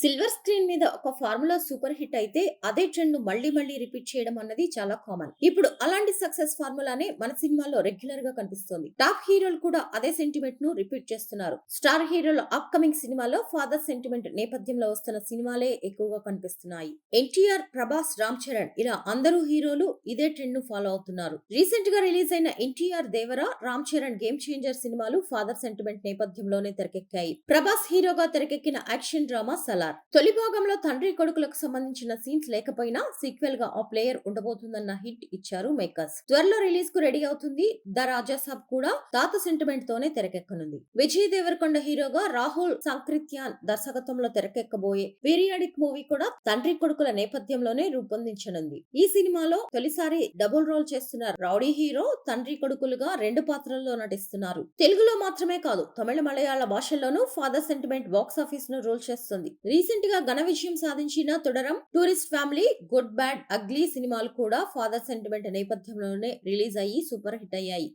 Silver screen మీద ఒక formula super hit అయితే అదే ట్రెండ్ను మళ్ళీ మళ్ళీ రిపీట్ చేయడం అన్నది చాలా కామన్. ఇప్పుడు అలాంటి సక్సెస్ ఫార్ములానే మన సినిమాలో రెగ్యులర్గా కనిపిస్తోంది. టాప్ హీరోలు కూడా అదే సెంటిమెంట్ను రిపీట్ చేస్తున్నారు. స్టార్ హీరోల అప్ కమింగ్ సినిమాలో ఫాదర్ సెంటిమెంట్ నేపథ్యంలో వస్తున్న సినిమాలే ఎక్కువగా కనిపిస్తున్నాయి. ఎన్టీఆర్ ప్రభాస్ రామ్ చరణ్ ఇలా అందరూ హీరోలు ఇదే ట్రెండ్ను ఫాలో అవుతున్నారు. రీసెంట్గా రిలీజ్ అయిన ఎన్టీఆర్ దేవరా రామ్ చరణ్ గేమ్ చేంజర్ సినిమాలు ఫాదర్ సెంటిమెంట్ నేపథ్యంలోనే తెరకెక్కాయి. ప్రభాస్ హీరోగా తెరకెక్కిన యాక్షన్ డ్రామా సలార్ తొలి భాగంలో తండ్రి కొడుకులకు సంబంధించిన సీన్స్ లేకపోయినా సీక్వెల్గా ఆ ప్లేయర్ ఉండబోతుందన్న హిట్ ఇచ్చారు మేకర్స్. త్వరలో రిలీజ్కు రెడీ అవుతుంది. ద రాజా సాబ్ కూడా తాత సెంటిమెంట్ తోనే తెరకెక్కనుంది. విజయ్ దేవరకొండ హీరోగా రాహుల్ సంక్రిత్యాన్ దర్శకత్వంలో తెరకెక్కబోయే పీరియాడిక్ మూవీ కూడా తండ్రి కొడుకుల నేపథ్యంలోనే రూపొందించనుంది. ఈ సినిమాలో తొలిసారి డబుల్ రోల్ చేస్తున్న రౌడీ హీరో తండ్రి కొడుకులుగా రెండు పాత్రల్లో నటిస్తున్నారు. తెలుగులో మాత్రమే కాదు తమిళ మలయాళ భాషల్లోనూ ఫాదర్ సెంటిమెంట్ బాక్స్ ఆఫీస్ను రోల్ చేస్తుంది. రీసెంట్గా ఘన విజయం సాధించిన Thudarum Tourist Family Good Bad Ugly సినిమాలు కూడా ఫాదర్ సెంటిమెంట్ నేపథ్యంలోనే రిలీజ్ అయ్యి సూపర్ హిట్ అయ్యాయి.